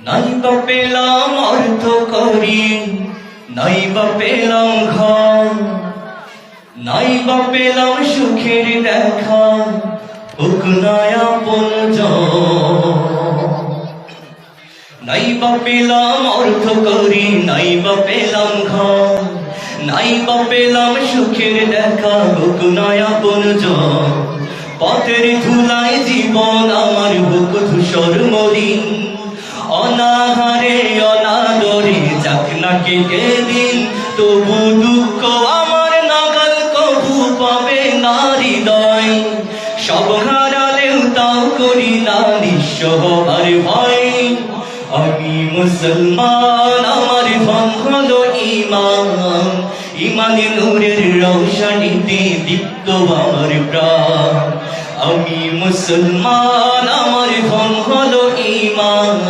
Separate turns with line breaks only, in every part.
নাই বা পেলাম অর্থ করি নাই বা পেলাম ঘর নাই বা পেলাম সুখের দেখা, হুক নয়া নাই বা পেলাম অর্থ করি নাই বা পেলাম ঘর নাই বা পেলাম সুখের দেখা, হুক নয়া পথের ধুলায় জীবন আমার বুক ধূসর মরিন না কেটে দিন তবু দুঃখ আমার নাগাল কবু পাবে না হৃদয় সব হারালেও তাও করি না নিঃস্ব হবার ভয়। আমি মুসলমান, আমার হলো ইমান ইমানে নূরের রৌশনীতে দীপ্ত আমার প্রাণ। আমি মুসলমান, আমার হলো ইমান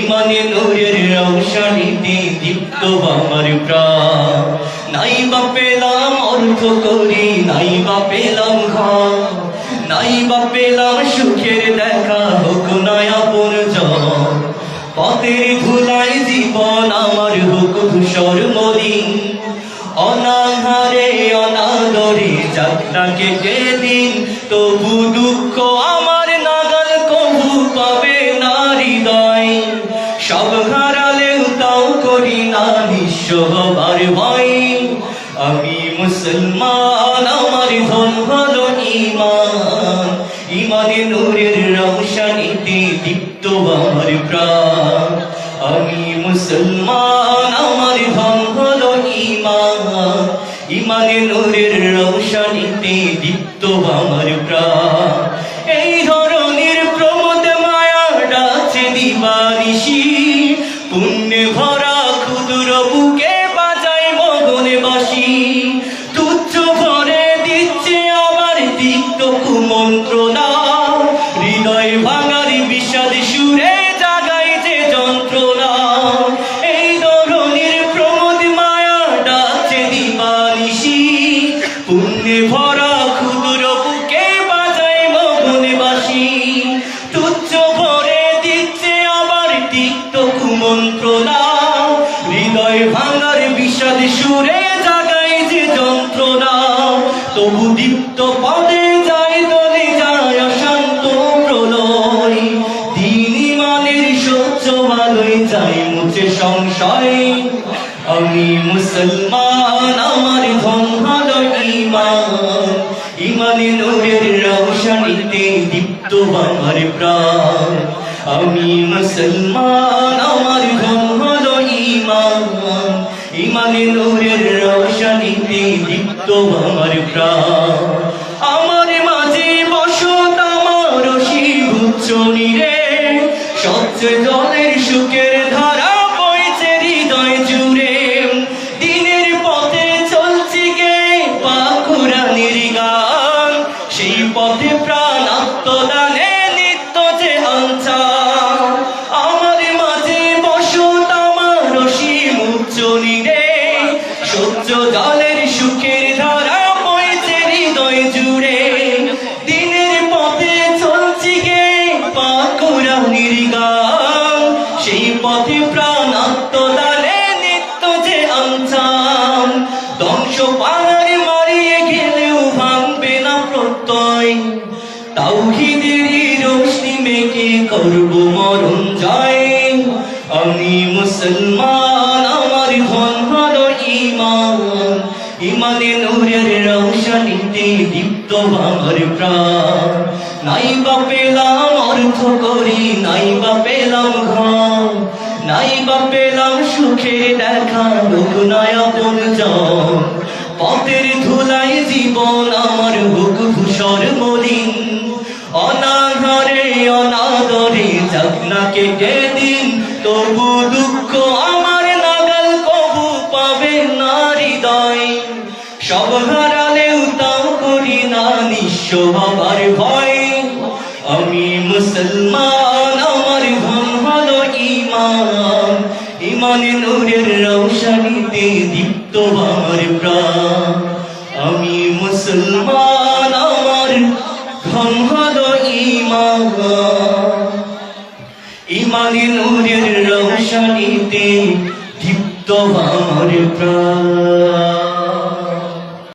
ইমানে আমার প্রাণ। নাই বা পেলাম অর্থ করি নাই বা পেলাম ঘর। নাই বা পেলাম সুখের দেখা, হোক নয়া পরিচয় পথের ধুলাই জীবন আমার বুক ধূসর মলিন। অনাহারে, অনাদরে যাত্রা কেটে দিন মুসলমান, আমার ধন হলো ইমান ইমানে নূরের রৌশনীতে দীপ্ত আমার প্রাণ। আমি মুসলমান, আমার ধন হলো ইমান ইমানে নূরের রৌশনীতে দীপ্ত আমার প্রাণ। ভাঙার বিষাদ সুরে জাগাই যে যন্ত্রণা। তবু দীপ্ত পদে সংশয়। আমি মুসলমান, আমার ধন ভালো ইমান রৌশনীতে দীপ্ত আমার প্রাণ। আমি মুসলমান, আমার ধন মাঝে আমার স্বচ্ছ জলের সুখের ধ্বংস পাহাড়ে মারিয়ে গেলেও ভাঙবে না প্রত্যয়। তাওহিদেরই রোশনি মেঘে করব মরণ জয়। আমি মুসলমান, আমার ধন হলো ইমান ইমানে নূরের রৌশনীতে দীপ্ত আমার প্রাণ। নাই বা পেলাম অর্থ করি, নাই বা পেলাম ঘর। নাই বা পেলাম সুখের দেখা বুক নয়ন পথের ধুলাই জীবন আমার বুক ভূষর মলিন। অনাঘরে অনাদরে যাক না কেটে দিন, তবু দুঃখ আমার নাগাল কবু পাবে না হৃদয়। সব হারালেও তাও করি না নিঃস্ব বাবার ভয়। আমি মুসলমান নূরের রৌশনীতে দীপ্ত আমার প্রাণ। আমি মুসলমান, আমার ধন হলো ইমান ইমান নূরের রৌশানিতে দীপ্ত আমার প্রাণ।